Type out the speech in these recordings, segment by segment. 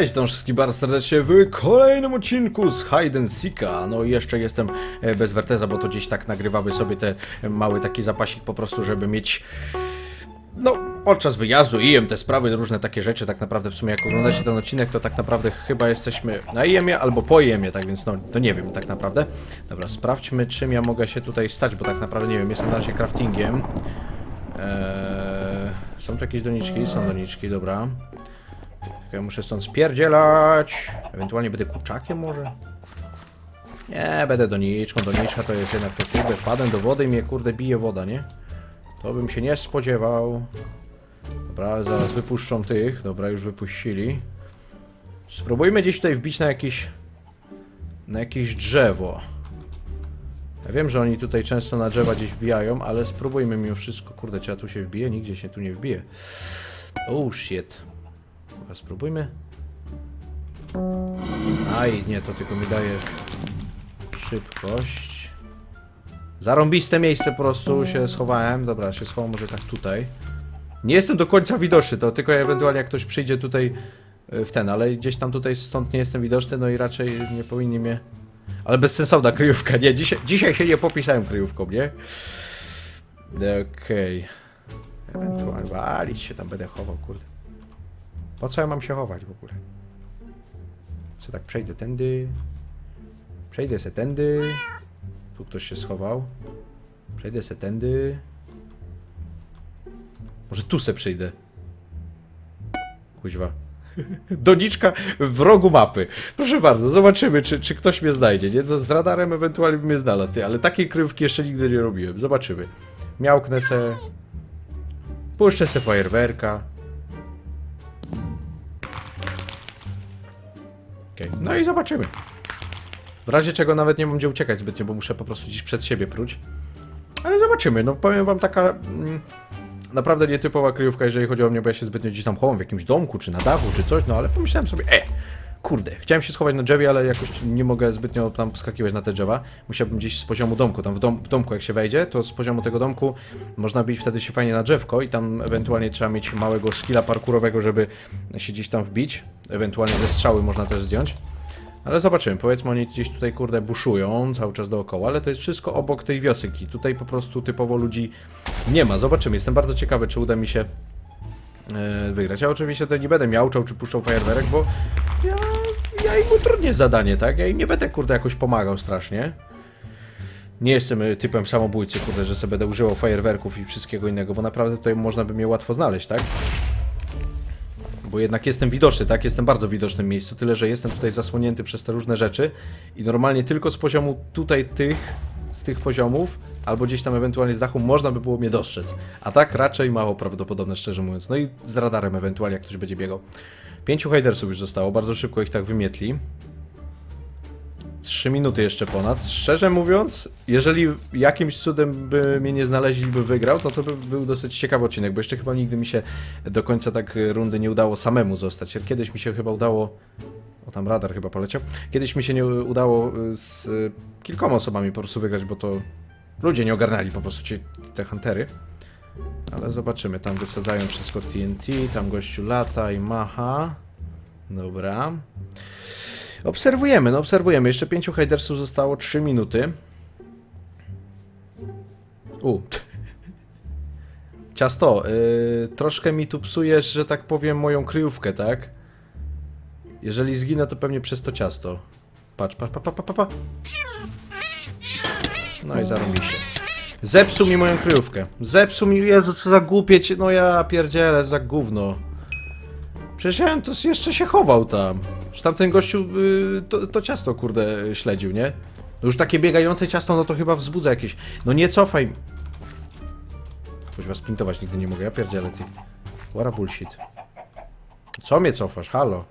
Cześć, witam wszystkich bardzo serdecznie w kolejnym odcinku z Hide Seeka. No i jeszcze jestem e, bez Werteza, bo to gdzieś tak nagrywamy sobie ten mały taki zapasik po prostu, żeby mieć... No, podczas wyjazdu IM te sprawy, różne takie rzeczy, tak naprawdę w sumie jak oglądacie ten odcinek, to tak naprawdę chyba jesteśmy na IM-ie albo po IM-ie, tak więc no, to nie wiem tak naprawdę. Dobra, sprawdźmy czym ja mogę się tutaj stać, bo tak naprawdę nie wiem, jestem na razie craftingiem. Eee, są tu jakieś doniczki? Są doniczki, dobra. Ja muszę stąd spierdzielać. Ewentualnie będę kurczakiem może? Nie, będę doniczką. Doniczka to jest jednak to kurde. Wpadłem do wody i mnie kurde bije woda, nie? To bym się nie spodziewał. Dobra, zaraz wypuszczą tych. Dobra, już wypuścili. Spróbujmy gdzieś tutaj wbić na jakiś... Na jakieś drzewo. Ja wiem, że oni tutaj często na drzewa gdzieś wbijają, ale spróbujmy mimo wszystko. Kurde, czy ja tu się wbiję? Nigdzie się tu nie wbije. Oh shit. Dobra, spróbujmy. Aj, nie, to tylko mi daje szybkość. Zarąbiste miejsce po prostu się schowałem. Dobra, się schowam może tak tutaj. Nie jestem do końca widoczny, to tylko ewentualnie jak ktoś przyjdzie tutaj y, w ten, ale gdzieś tam tutaj stąd nie jestem widoczny, no i raczej nie powinni mnie... Ale bezsensowna kryjówka, nie, dzisiaj, dzisiaj się nie popisałem kryjówką, nie? Okej. Ewentualnie walić się tam będę chował, kurde. Po co ja mam się chować w ogóle? Co tak przejdę tędy. Przejdę se tędy. Tu ktoś się schował. Przejdę se tędy. Może tu se przyjdę. Kuźwa. Doniczka w rogu mapy. Proszę bardzo, zobaczymy, czy, czy ktoś mnie znajdzie. Nie? Z radarem ewentualnie by mnie znalazł, ale takiej krywki jeszcze nigdy nie robiłem. Zobaczymy. Miałknę se. Puszczę se fajerwerka. Okej, No i zobaczymy. W razie czego nawet nie mam gdzie uciekać zbytnio, bo muszę po prostu gdzieś przed siebie pruć. Ale zobaczymy, no powiem wam taka mm, naprawdę nietypowa kryjówka, jeżeli chodzi o mnie, bo ja się zbytnio gdzieś tam chowam w jakimś domku, czy na dachu, czy coś, no ale pomyślałem sobie, e, kurde, chciałem się schować na drzewie, ale jakoś nie mogę zbytnio tam skakiwać na te drzewa. Musiałbym gdzieś z poziomu domku, tam w, dom, w domku jak się wejdzie, to z poziomu tego domku można bić wtedy się fajnie na drzewko i tam ewentualnie trzeba mieć małego skilla parkurowego, żeby się gdzieś tam wbić. Ewentualnie ze strzały można też zdjąć. Ale zobaczymy, powiedzmy oni gdzieś tutaj kurde buszują cały czas dookoła, ale to jest wszystko obok tej wiosyki. Tutaj po prostu typowo ludzi nie ma. Zobaczymy, jestem bardzo ciekawy, czy uda mi się e, wygrać. Ja oczywiście tutaj nie będę miałczał czy puszczał fajerwerek, bo ja, ja im utrudnię zadanie, tak? Ja im nie będę kurde jakoś pomagał strasznie. Nie jestem e, typem samobójcy, kurde, że sobie będę używał fajerwerków i wszystkiego innego, bo naprawdę tutaj można by mnie łatwo znaleźć, tak? Bo jednak jestem widoczny, tak? Jestem bardzo widocznym miejscu, tyle że jestem tutaj zasłonięty przez te różne rzeczy i normalnie tylko z poziomu tutaj tych, z tych poziomów, albo gdzieś tam ewentualnie z dachu można by było mnie dostrzec. A tak raczej mało prawdopodobne, szczerze mówiąc. No i z radarem ewentualnie, jak ktoś będzie biegał. Pięciu hejdersów już zostało, bardzo szybko ich tak wymietli. Trzy minuty jeszcze ponad. Szczerze mówiąc, jeżeli jakimś cudem by mnie nie znaleźli, by wygrał, no to by był dosyć ciekawy odcinek, bo jeszcze chyba nigdy mi się do końca tak rundy nie udało samemu zostać. Kiedyś mi się chyba udało. O tam radar chyba poleciał. Kiedyś mi się nie udało y, z y, kilkoma osobami po prostu wygrać, bo to ludzie nie ogarnęli po prostu ci, te huntery. Ale zobaczymy. Tam wysadzają wszystko TNT, tam gościu lata i macha. Dobra. Obserwujemy, no obserwujemy. Jeszcze pięciu hejdersów zostało, 3 minuty. U. Ciasto, yy, troszkę mi tu psujesz, że tak powiem, moją kryjówkę, tak? Jeżeli zginę, to pewnie przez to ciasto. Patrz, patrz, pa, pa, pa, pa, pa. No i zarobiście. Zepsuł mi moją kryjówkę. Zepsuł mi, Jezu, co za głupie ci... No ja pierdzielę, za gówno. Przecież ja to jeszcze się chował tam. Że tamten gościu y, to, to ciasto, kurde, śledził, nie? No już takie biegające ciasto, no to chyba wzbudza jakieś... No nie cofaj. Kuźwa, sprintować nigdy nie mogę, ja pierdzielę, ty. What bullshit. Co mnie cofasz? Halo.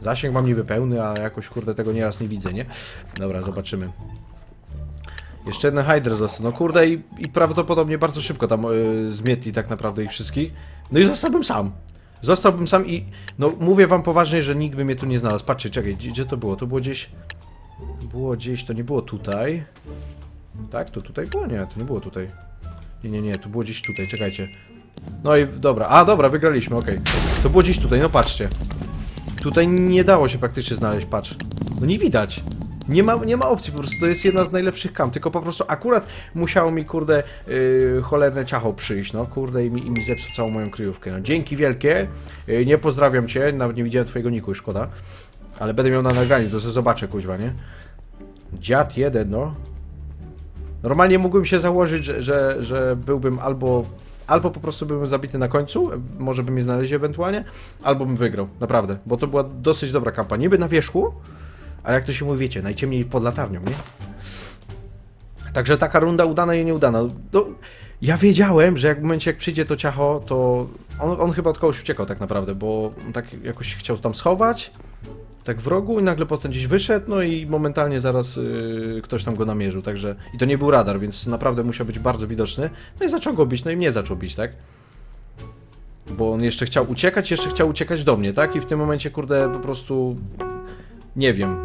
Zasięg mam niby pełny, a jakoś, kurde, tego nieraz nie widzę, nie? Dobra, zobaczymy. Jeszcze jeden Hydra został. No kurde i, i prawdopodobnie bardzo szybko tam y, zmietli tak naprawdę ich wszystkich. No i zostałbym sam. Zostałbym sam i no mówię wam poważnie, że nikt by mnie tu nie znalazł. Patrzcie, czekaj, gdzie, gdzie to było? To było gdzieś... Było gdzieś, to nie było tutaj. Tak? To tutaj było? Nie, to nie było tutaj. Nie, nie, nie, to było gdzieś tutaj, czekajcie. No i dobra, a dobra, wygraliśmy, okej. To było gdzieś tutaj, no patrzcie. Tutaj nie dało się praktycznie znaleźć, patrz. No nie widać. Nie ma, nie ma opcji, po prostu to jest jedna z najlepszych kam, tylko po prostu akurat musiało mi, kurde, yy, cholerne ciacho przyjść, no, kurde, i mi, i mi zepsuł całą moją kryjówkę. No, dzięki wielkie, yy, nie pozdrawiam cię, nawet nie widziałem twojego niku, szkoda. Ale będę miał na nagraniu, to sobie zobaczę, kuźwa, nie? Dziad jeden, no. Normalnie mógłbym się założyć, że, że, że byłbym albo... Albo po prostu byłbym zabity na końcu, może by mnie znaleźli ewentualnie, albo bym wygrał, naprawdę, bo to była dosyć dobra kampania. Niby na wierzchu, a jak to się mówi, wiecie, najciemniej pod latarnią, nie? Także taka runda udana i nieudana. No, ja wiedziałem, że jak w momencie jak przyjdzie to ciacho, to on, on chyba od kogoś uciekał tak naprawdę, bo tak jakoś chciał tam schować, tak w rogu i nagle potem gdzieś wyszedł, no i momentalnie zaraz yy, ktoś tam go namierzył, także... I to nie był radar, więc naprawdę musiał być bardzo widoczny. No i zaczął go bić, no i mnie zaczął bić, tak? Bo on jeszcze chciał uciekać, jeszcze chciał uciekać do mnie, tak? I w tym momencie, kurde, po prostu... Nie wiem.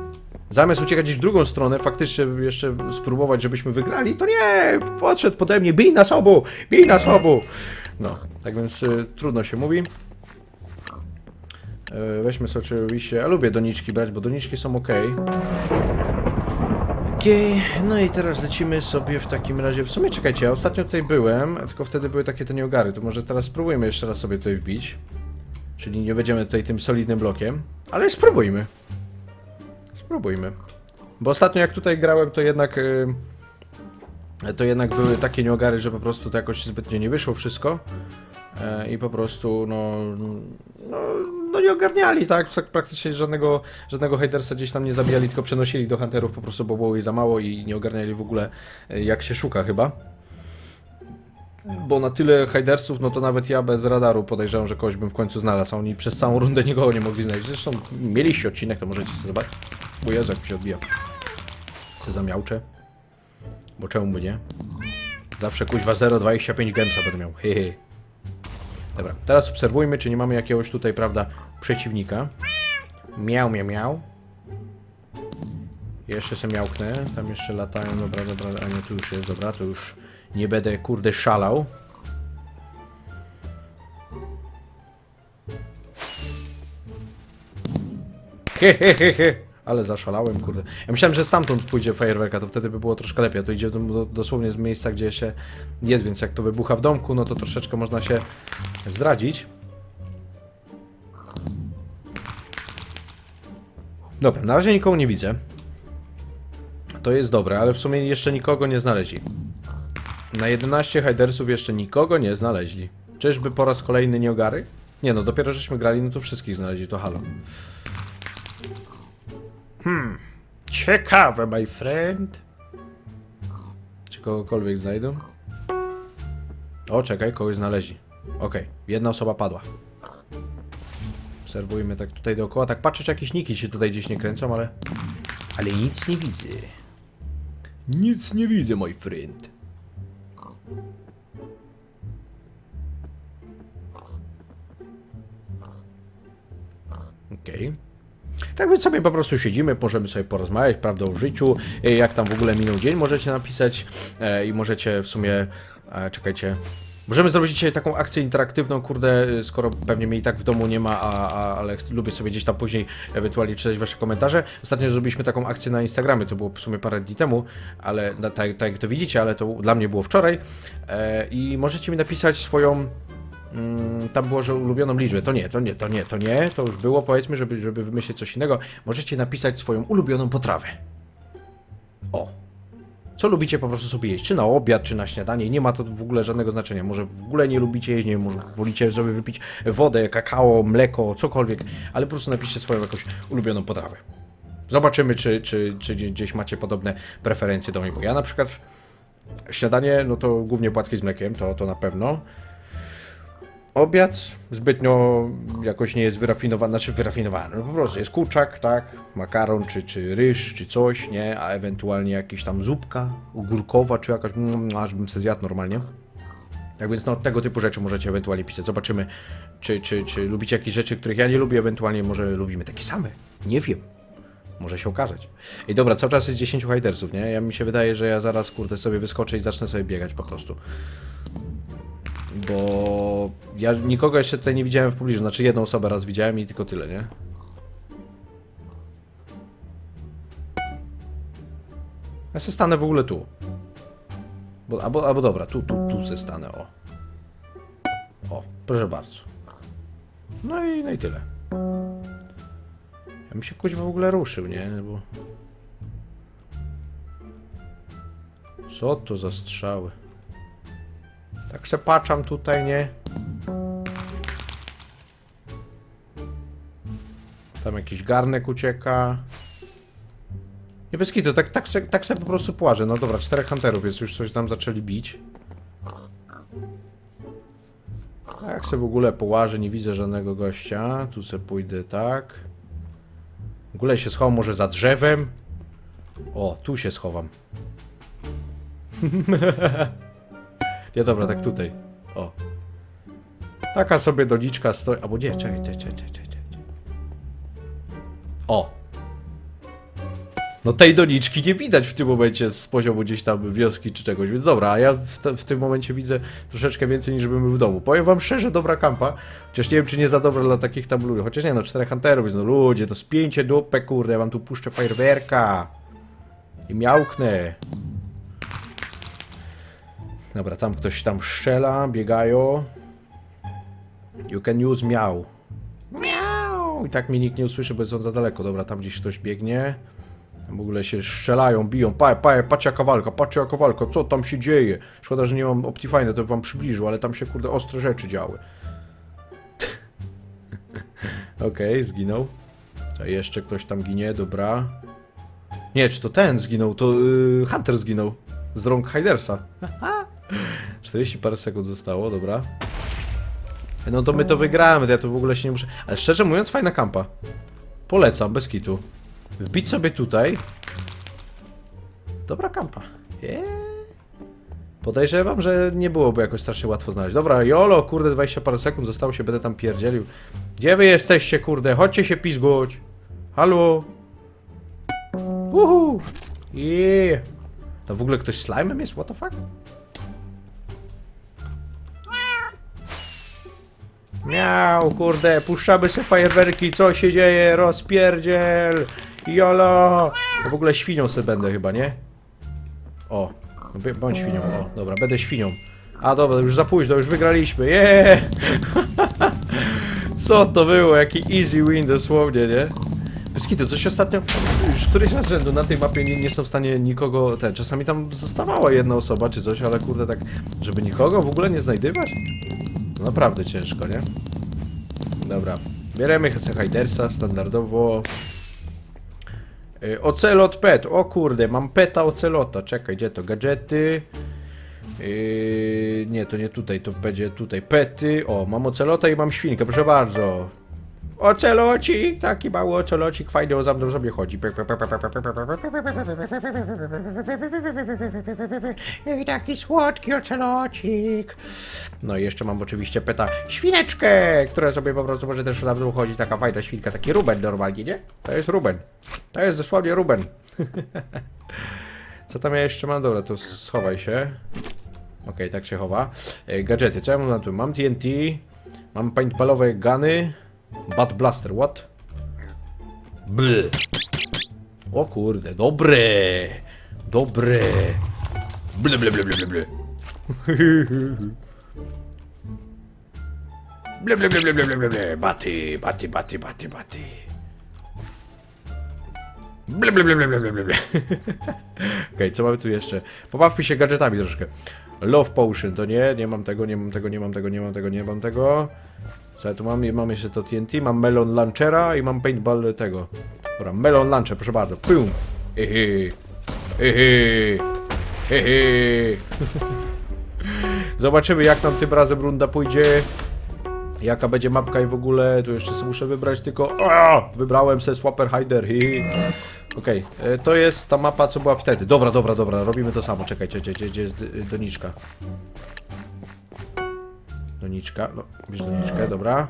Zamiast uciekać gdzieś w drugą stronę, faktycznie jeszcze spróbować, żebyśmy wygrali, to nie! Podszedł pode mnie, bij nas obu! Bij nas obu! No, tak więc y, trudno się mówi. E, Weźmy sobie oczywiście. Ja lubię doniczki brać, bo doniczki są ok. Okej, no i teraz lecimy sobie w takim razie. W sumie czekajcie, ja ostatnio tutaj byłem, tylko wtedy były takie te nieogary. To może teraz spróbujmy jeszcze raz sobie tutaj wbić. Czyli nie będziemy tutaj tym solidnym blokiem, ale spróbujmy. Spróbujmy. Bo ostatnio jak tutaj grałem, to jednak. y, To jednak były takie nieogary, że po prostu to jakoś zbytnio nie wyszło wszystko. E, I po prostu, no, no, no nie ogarniali, tak? Praktycznie żadnego, żadnego hatersa gdzieś tam nie zabijali, tylko przenosili do hunterów po prostu, bo było jej za mało i nie ogarniali w ogóle, e, jak się szuka chyba. Bo na tyle hajdersów, no to nawet ja bez radaru podejrzewam, że kogoś bym w końcu znalazł, oni przez całą rundę nikogo nie mogli znaleźć. Zresztą mieliście odcinek, to możecie sobie zobaczyć. Bo jak mi się odbija. Se zamiałczę. Bo czemu by nie? Zawsze kuźwa 0,25 gemsa będę miał. Hehe. Dobra, teraz obserwujmy, czy nie mamy jakiegoś tutaj, prawda, przeciwnika. Miał, miał, miał. Jeszcze se miałknę, tam jeszcze latają, dobra, dobra, a nie, tu już jest, dobra, to już nie będę, kurde, szalał. Hehehehe, ale zaszalałem, kurde. Ja myślałem, że stamtąd pójdzie fajerwerka, to wtedy by było troszkę lepiej. To idzie do, dosłownie z miejsca, gdzie się jest, więc jak to wybucha w domku, no to troszeczkę można się zdradzić. Dobra, na razie nikogo nie widzę. To jest dobre, ale w sumie jeszcze nikogo nie znaleźli. Na 11 hajdersów jeszcze nikogo nie znaleźli. Czyżby po raz kolejny nie ogary? Nie no, dopiero żeśmy grali, no to wszystkich znaleźli, to halo. Hmm, ciekawe, my friend. Czy kogokolwiek znajdą? O, czekaj, kogoś znaleźli. Okej, jedna osoba padła. Obserwujmy tak tutaj dookoła. Tak patrzę, czy jakieś niki się tutaj gdzieś nie kręcą, ale... Ale nic nie widzę. Nic nie widzę, my friend. Okej. Tak więc sobie po prostu siedzimy, możemy sobie porozmawiać, prawda, o życiu, e, jak tam w ogóle minął dzień, możecie napisać e, i możecie w sumie, e, czekajcie, możemy zrobić dzisiaj taką akcję interaktywną, kurde, skoro pewnie mnie i tak w domu nie ma, a, a, ale lubię sobie gdzieś tam później ewentualnie czytać wasze komentarze. Ostatnio zrobiliśmy taką akcję na Instagramie, to było w sumie parę dni temu, ale tak, tak jak to widzicie, ale to dla mnie było wczoraj i możecie mi napisać swoją Mm, tam było, że ulubioną liczbę. To nie, to nie, to nie, to nie. To już było, powiedzmy, żeby, żeby wymyślić coś innego. Możecie napisać swoją ulubioną potrawę. O. Co lubicie po prostu sobie jeść? Czy na obiad, czy na śniadanie? Nie ma to w ogóle żadnego znaczenia. Może w ogóle nie lubicie jeść, nie wiem, może wolicie sobie wypić wodę, kakao, mleko, cokolwiek, ale po prostu napiszcie swoją jakąś ulubioną potrawę. Zobaczymy, czy, czy, czy gdzieś macie podobne preferencje do mnie, bo ja na przykład śniadanie, no to głównie płatki z mlekiem, to, to na pewno. Obiad zbytnio jakoś nie jest wyrafinowany, znaczy wyrafinowany, no po prostu jest kurczak, tak, makaron, czy, czy ryż, czy coś, nie, a ewentualnie jakaś tam zupka ogórkowa, czy jakaś, mm, aż bym se zjadł normalnie. Tak więc no tego typu rzeczy możecie ewentualnie pisać, zobaczymy, czy, czy, czy lubicie jakieś rzeczy, których ja nie lubię, ewentualnie może lubimy takie same, nie wiem. Może się okazać. I dobra, cały czas jest 10 hajdersów, nie? Ja mi się wydaje, że ja zaraz, kurde, sobie wyskoczę i zacznę sobie biegać po prostu. Bo ja nikogo jeszcze tutaj nie widziałem w pobliżu, znaczy jedną osobę raz widziałem i tylko tyle, nie? Ja se stanę w ogóle tu. Bo, albo, albo dobra, tu, tu, tu se stanę, o. O, proszę bardzo. No i, no i tyle. Ja bym się kuźwa w ogóle ruszył, nie? Bo... Co to za strzały? Tak se patrzam tutaj, nie? Tam jakiś garnek ucieka. Nie bez kitu, tak, tak, se, tak se po prostu płażę. No dobra, czterech hunterów jest, już coś tam zaczęli bić. Jak se w ogóle połażę, nie widzę żadnego gościa. Tu se pójdę tak. W ogóle się schowam może za drzewem. O, tu się schowam. Nie, dobra, tak tutaj. O. Taka sobie doniczka stoi. Albo nie, czekaj, czekaj, czekaj, czekaj, czekaj. O. No tej doniczki nie widać w tym momencie z poziomu gdzieś tam wioski czy czegoś, więc dobra, a ja w, te, w tym momencie widzę troszeczkę więcej niż bym w domu. Powiem wam szczerze, dobra kampa, chociaż nie wiem czy nie za dobra dla takich tam ludzi, chociaż nie no, czterech hunterów, więc no ludzie, to spięcie dupę, kurde, ja wam tu puszczę fajerwerka i miałknę. Dobra, tam ktoś tam strzela, biegają. You can use miał. Miał! I tak mnie nikt nie usłyszy, bo są za daleko. Dobra, tam gdzieś ktoś biegnie. W ogóle się strzelają, biją. Pa, pa, patrz jaka walka, patrz jaka walka, co tam się dzieje? Szkoda, że nie mam Optifine, to bym wam przybliżył, ale tam się kurde ostre rzeczy działy. Okej, zginął. A jeszcze ktoś tam ginie, dobra. Nie, czy to ten zginął, to yy, Hunter zginął. Z rąk Hydersa. 40 parę sekund zostało, dobra. No to my to wygramy, to ja tu w ogóle się nie muszę... Ale szczerze mówiąc, fajna kampa. Polecam, bez kitu. Wbić sobie tutaj. Dobra kampa. Yeah. Podejrzewam, że nie byłoby jakoś strasznie łatwo znaleźć. Dobra, jolo, kurde, 20 parę sekund zostało się, będę tam pierdzielił. Gdzie wy jesteście, kurde? Chodźcie się pizguć. Halo? Uhu. Yeah. Tam w ogóle ktoś slime'em jest? What the fuck? Miał, kurde, puszczamy sobie fajerwerki, co się dzieje, rozpierdziel, jolo. W ogóle świnią sobie będę chyba, nie? O, bądź świnią, o, dobra, będę świnią. A dobra, już za późno, już wygraliśmy, jeee! Co to było, jaki easy win dosłownie, nie? Bez kitu, coś ostatnio, już któryś raz rzędu na tej mapie nie, nie są w stanie nikogo, ten, czasami tam zostawała jedna osoba czy coś, ale kurde tak, żeby nikogo w ogóle nie znajdywać? Naprawdę ciężko, nie? Dobra. Bieremy Heidersa standardowo. Y, Ocelot pet. O kurde, mam peta ocelota. Czekaj, gdzie to? Gadżety. Yy, nie, to nie tutaj, to będzie tutaj pety. O, mam ocelota i mam świnkę, proszę bardzo. Ocelocik, taki mały ocelocik, fajnie za mną sobie chodzi. I taki słodki ocelocik. No i jeszcze mam oczywiście peta świneczkę, która sobie po prostu może też za mną chodzi, taka fajna świnka, taki Ruben normalnie, nie? To jest Ruben. To jest dosłownie Ruben. Co tam ja jeszcze mam? Dobra, to schowaj się. Okej, tak się chowa. E, gadżety, co ja mam na tym? Mam TNT, mam paintballowe guny, Bad Blaster, what? Bl. O kurde! Ble, ble, ble, ble, ble, ble. Ble, ble, ble, ble, ble, ble, ble, ble. Baty, baty, baty, baty, baty. Ble, ble, ble, ble, ble, ble, ble. Okej, co mamy tu jeszcze? Pobawmy się gadżetami troszkę. Love Potion, to nie, nie mam tego, nie mam tego, nie mam tego, nie mam tego, nie mam tego. Ja tu mam? Mam jeszcze to TNT, mam Melon Launchera i mam Paintball tego. Dobra, Melon Launcher, proszę bardzo. Pum! Hehe. Hehe. Hehe. Zobaczymy jak nam tym razem runda pójdzie. Jaka będzie mapka i w ogóle, tu jeszcze muszę wybrać tylko... O! Wybrałem se Swapper Hider, hi. Okej, e, to jest ta mapa, co była wtedy. Dobra, dobra, dobra, robimy to samo. Czekajcie, gdzie, gdzie, jest doniczka? Doniczka, no, bierz doniczkę, dobra.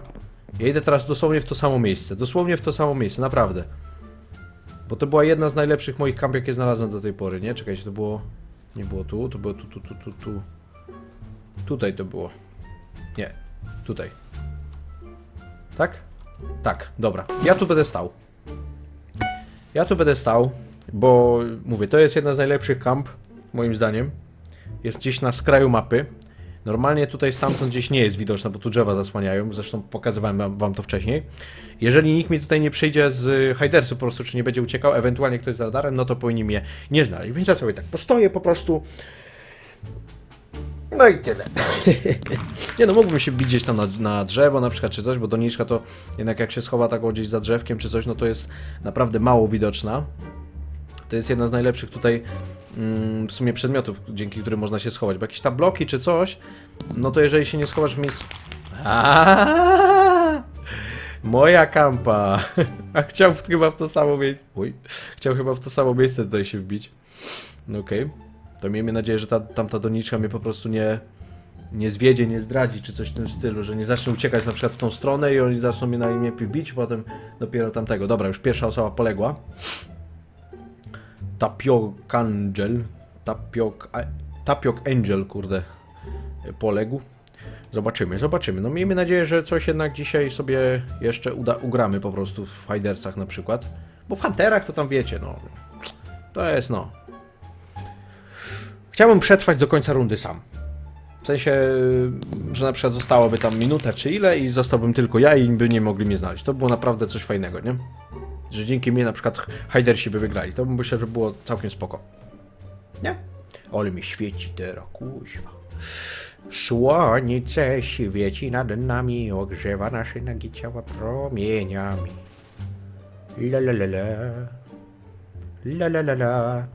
Ja idę teraz dosłownie w to samo miejsce, dosłownie w to samo miejsce, naprawdę. Bo to była jedna z najlepszych moich kamp, jakie znalazłem do tej pory, nie? Czekajcie, to było... Nie było tu, to było tu, tu, tu, tu, tu. Tutaj to było. Nie, tutaj. Tak? Tak, dobra. Ja tu będę stał. Ja tu będę stał. bo mówię, to jest jedna z najlepszych kamp, moim zdaniem. Jest gdzieś na skraju mapy. Normalnie tutaj stamtąd gdzieś nie jest widoczna, bo tu drzewa zasłaniają. Zresztą pokazywałem wam- to wcześniej. Jeżeli nikt mi tutaj nie przyjdzie z Hidersu po prostu, czy nie będzie uciekał, ewentualnie ktoś z radarem, no to powinni mnie nie znaleźć. Więc ja sobie tak postoję po prostu. No i tyle. nie no, mógłbym się bić gdzieś tam na, na drzewo na przykład, czy coś, bo doniczka to jednak jak się schowa tak gdzieś za drzewkiem, czy coś, no to jest naprawdę mało widoczna. To jest jedna z najlepszych tutaj mm, w sumie przedmiotów, dzięki którym można się schować. Bo jakieś tam bloki czy coś, no to jeżeli się nie schowasz w miejscu... Moja kampa! A chciał chyba w to samo miejsce... Uj. Chciał chyba w to samo miejsce tutaj się wbić. No okej. To miejmy nadzieję, że ta, tamta doniczka mnie po prostu nie... Nie zwiedzie, nie zdradzi, czy coś w tym stylu, że nie zacznie uciekać na przykład w tą stronę i oni zaczną mnie na imię wbić, potem dopiero tamtego. Dobra, już pierwsza osoba poległa. Tapiok Angel. Tapiok, Tapiok Angel, kurde, poległ. Zobaczymy, zobaczymy. No miejmy nadzieję, że coś jednak dzisiaj sobie jeszcze uda, ugramy po prostu w Hidersach na przykład. Bo w Hunterach to tam wiecie, no. To jest no. Chciałbym przetrwać do końca rundy sam. W sensie, że na przykład zostałoby tam minuta czy ile i zostałbym tylko ja i by nie mogli mnie znaleźć. To było naprawdę coś fajnego, nie? Że dzięki mnie na przykład Hidersi by wygrali. To myślę, że było całkiem spoko. Nie? Ale mi świeci teraz, kuźwa. Słońce świeci nad nami, ogrzewa nasze nagie ciała promieniami. La la la la. La la la la.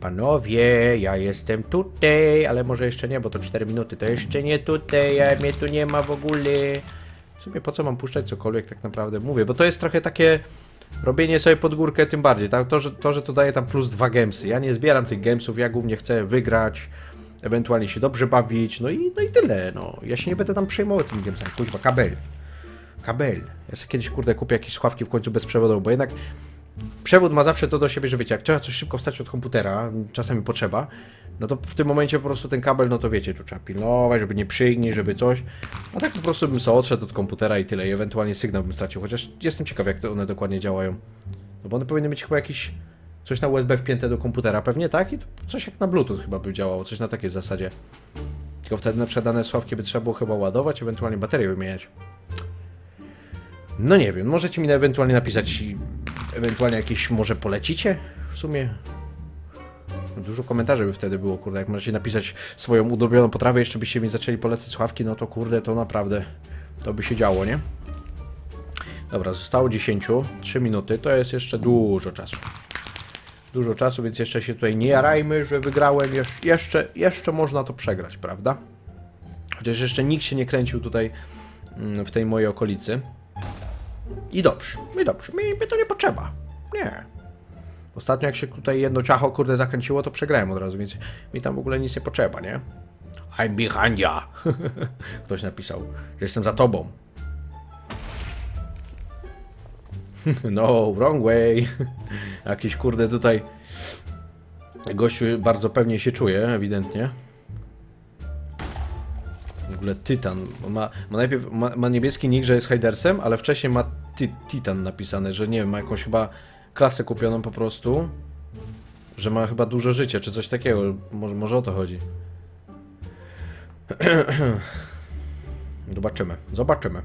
Panowie, ja jestem tutaj, ale może jeszcze nie, bo to 4 minuty. To jeszcze nie tutaj, a mnie tu nie ma w ogóle. W sumie po co mam puszczać cokolwiek tak naprawdę? Mówię, bo to jest trochę takie robienie sobie pod górkę tym bardziej. Tak? To, że, to, że to daje tam plus dwa gamesy. Ja nie zbieram tych gamesów, ja głównie chcę wygrać, ewentualnie się dobrze bawić, no i, no i tyle. No. Ja się nie będę tam przejmował tym gamesem. Kuźwa, kabel. Kabel. Ja sobie kiedyś, kurde, kupię jakieś słuchawki w końcu bezprzewodowe, bo jednak przewód ma zawsze to do siebie, że wiecie, jak trzeba coś szybko wstać od komputera, czasami potrzeba, no to w tym momencie po prostu ten kabel, no to wiecie, tu trzeba pilnować, żeby nie przygnie, żeby coś. A tak po prostu bym sobie odszedł od komputera i tyle, i ewentualnie sygnał bym stracił, chociaż jestem ciekaw, jak to one dokładnie działają. No bo one powinny mieć chyba jakiś, coś na USB wpięte do komputera, pewnie tak? I coś jak na Bluetooth chyba by działało, coś na takiej zasadzie. Tylko wtedy na przykład dane sławki by trzeba było chyba ładować, ewentualnie baterię wymieniać. No nie wiem, możecie mi ewentualnie napisać, ewentualnie jakieś może polecicie w sumie. Dużo komentarzy by wtedy było, kurde, jak możecie napisać swoją ulubioną potrawę, jeszcze byście mi zaczęli polecać słuchawki, no to kurde, to naprawdę to by się działo, nie? Dobra, zostało 10, 3 minuty, to jest jeszcze dużo czasu. Dużo czasu, więc jeszcze się tutaj nie jarajmy, że wygrałem, Jesz jeszcze, jeszcze można to przegrać, prawda? Chociaż jeszcze nikt się nie kręcił tutaj mm, w tej mojej okolicy. I dobrze, i dobrze, mi, mi to nie potrzeba. Nie. Ostatnio jak się tutaj jedno ciacho, kurde, zakręciło, to przegrałem od razu, więc mi tam w ogóle nic nie potrzeba, nie? I'm behind ya. Ktoś napisał, że jestem za tobą. no, wrong way. Jakiś kurde tutaj gościu bardzo pewnie się czuje, ewidentnie. Ogóle Tytan. Ma, ma najpierw ma, ma niebieski nick, że jest Hidersem, ale wcześniej ma ty, Titan napisane, że nie wiem, ma jakąś chyba klasę kupioną po prostu. Że ma chyba dużo życia, czy coś takiego. Może, może o to chodzi. Zobaczymy, zobaczymy.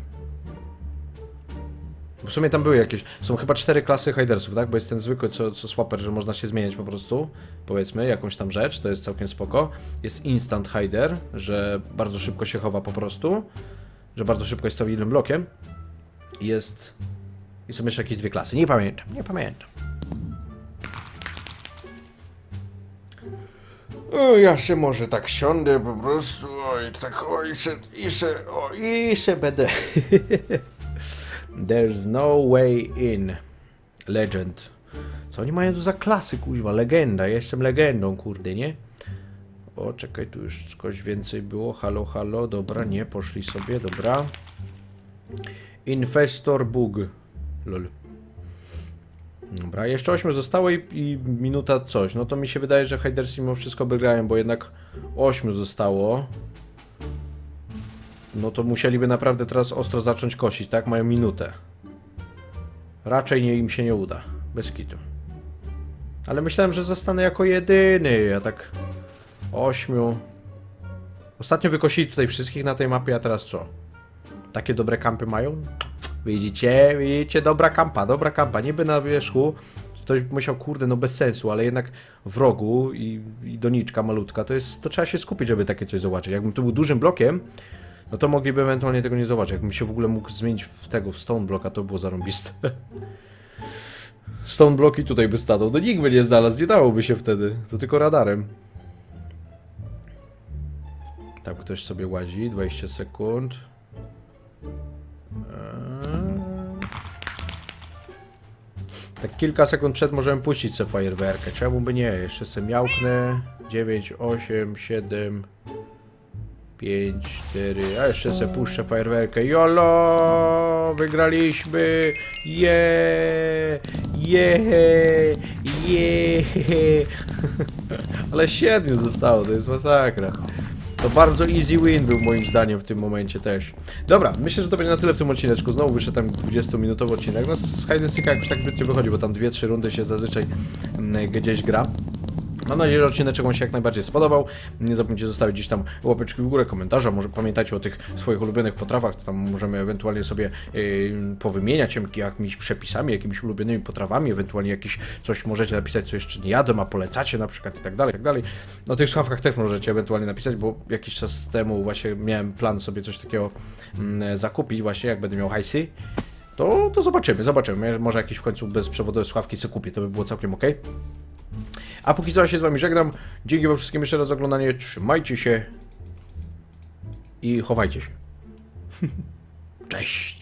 W sumie tam były jakieś. Są chyba cztery klasy Hidersów, tak? Bo jest ten zwykły, co, co swapper, że można się zmieniać po prostu. Powiedzmy, jakąś tam rzecz, to jest całkiem spoko. Jest Instant Hider, że bardzo szybko się chowa po prostu. Że bardzo szybko jest stabilnym blokiem. Jest. I są jeszcze jakieś dwie klasy. Nie pamiętam, nie pamiętam. O, ja się może tak siądę po prostu, oj, tak, oj, se, i se, o, i se będę. There's no way in. Legend. Co oni mają tu za klasy, kuźwa? Legenda. Ja jestem legendą, kurde, nie? O, czekaj, tu już coś więcej było. Halo, halo. Dobra, nie, poszli sobie, dobra. Infestor Bug. Lol. Dobra, jeszcze 8 zostało i, i minuta coś. No to mi się wydaje, że Hidersi mimo wszystko wygrają, bo jednak 8 zostało. No to musieliby naprawdę teraz ostro zacząć kosić, tak? Mają minutę. Raczej nie, im się nie uda. Bez kitu. Ale myślałem, że zostanę jako jedyny, a tak... Ośmiu... Ostatnio wykosili tutaj wszystkich na tej mapie, a teraz co? Takie dobre kampy mają? Widzicie, widzicie, dobra kampa, dobra kampa. Niby na wierzchu ktoś musiał, kurde, no bez sensu, ale jednak w rogu i, i doniczka malutka, to jest, to trzeba się skupić, żeby takie coś zobaczyć. Jakbym tu był dużym blokiem, no to mogliby ewentualnie tego nie zobaczyć. Jakbym się w ogóle mógł zmienić w tego, w stone blocka, to było zarąbiste. Stone bloki tutaj by stanął, no nikt by nie znalazł, nie dałoby się wtedy, to tylko radarem. Tam ktoś sobie łazi, 20 sekund. Eee. Tak kilka sekund przed możemy puścić sobie fajerwerkę. Czemu by nie? Jeszcze sobie miałknę. 9, 8, 7, 5, 4. A jeszcze sobie puszczę fajerwerkę. Jolo! Wygraliśmy! Je! Je! Je! Ale siedmiu zostało, to jest masakra. To bardzo easy win był moim zdaniem w tym momencie też. Dobra, myślę, że to będzie na tyle w tym odcineczku. Znowu wyszedł tam 20-minutowy odcinek. No z Hide jakoś tak zbytnio wychodzi, bo tam 2-3 rundy się zazwyczaj mm, gdzieś gra. Mam nadzieję, że odcineczek Wam się jak najbardziej spodobał. Nie zapomnijcie zostawić gdzieś tam łapeczki w górę, komentarza. Może pamiętajcie o tych swoich ulubionych potrawach, to tam możemy ewentualnie sobie yy, powymieniać jakimiś przepisami, jakimiś ulubionymi potrawami, ewentualnie jakiś coś możecie napisać, co jeszcze nie jadłem, a polecacie na przykład i tak dalej, i tak dalej. O tych słuchawkach też możecie ewentualnie napisać, bo jakiś czas temu właśnie miałem plan sobie coś takiego mm, zakupić właśnie, jak będę miał hajsy. To, to zobaczymy, zobaczymy. Może jakieś w końcu bezprzewodowe słuchawki sobie kupię, to by było całkiem ok. A póki co ja się z wami żegnam. Dzięki wam wszystkim jeszcze raz za oglądanie. Trzymajcie się i chowajcie się. Cześć.